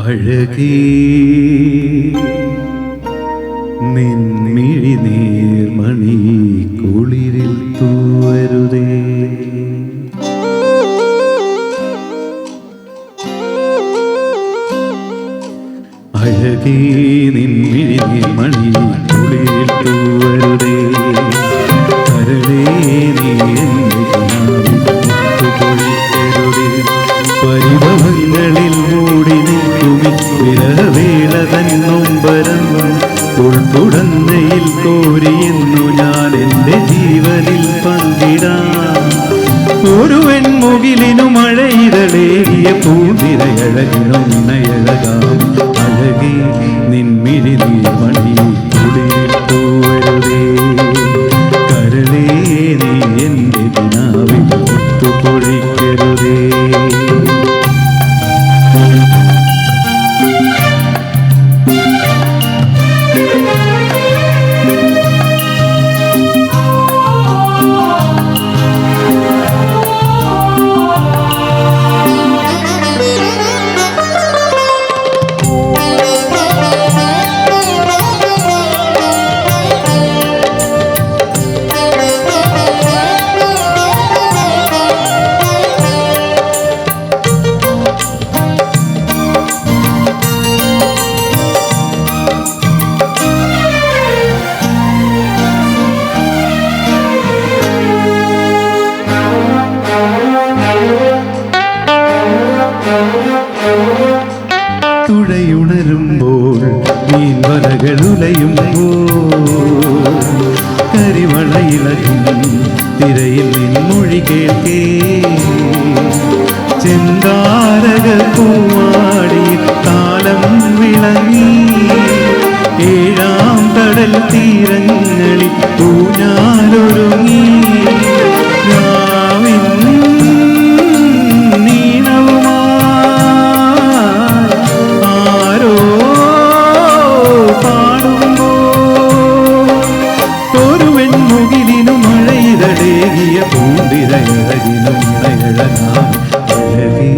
അഴകേ നിന്നിഴി നീർമണി കുളിരിൽ തൂവരുതേ. അഴകേ നിന്നിഴി നീർമണി കുളിരിൽ തൂവരുതേ. കരളേ നീ ഉൾപ്പുടന്നയിൽ കോരിയെന്നു ഞാൻ എന്റെ ജീവനിൽ പങ്കിടാം. ഒരു വെൺമുകിലിനു മഴയിതളേകിയ പൂതിരയഴകിനും നയഴകാം അഴകി നിൻമിഴി മണി കുടിയിട്ടുവരുതേ കരളേ നീ ഉലയുമ്പോൾ കരിവളയിളകും തിരയിൽ നിൻമൊഴി കേൾക്കേ. ചെന്താരക പൂവാടി താലം വിളങ്ങി கண்ணழகான் அழகே.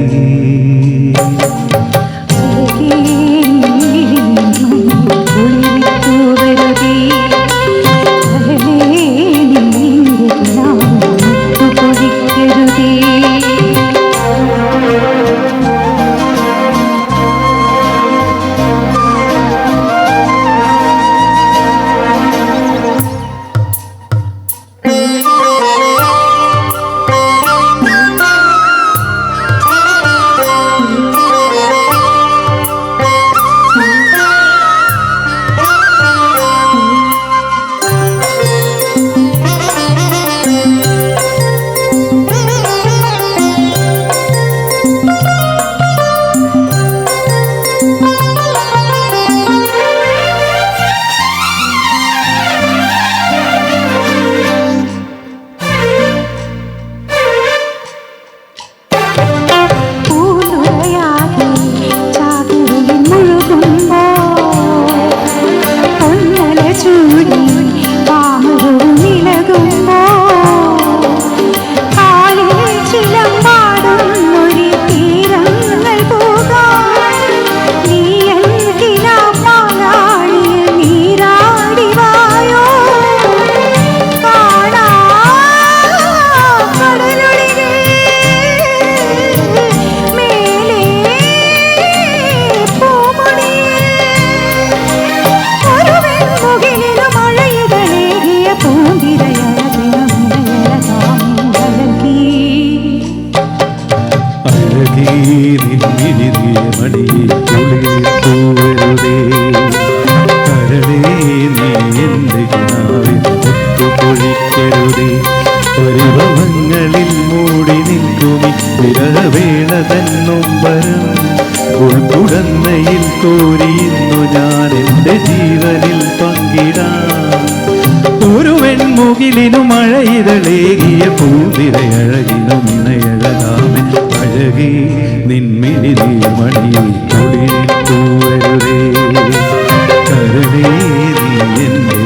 വരരുതേ പരിഭവങ്ങളിൽ മൂടി നിൽക്കുമി. വിരഹവേള തന്നൊമ്പരം ഉൾക്കുടന്നയിൽ തോരിയുന്നു ഞാൻ എന്റെ ജീവനിൽ പങ്കിടാം ഒരു വെൺമുകിലിനു മഴയിതളേകിയ പൂതിരയഴകിനു മിണയഴകാമൻ അഴകി നിൻമിഴിലി മണിയിൽ കുളിരിൽ തൂവരുതേ നീ എന്റെ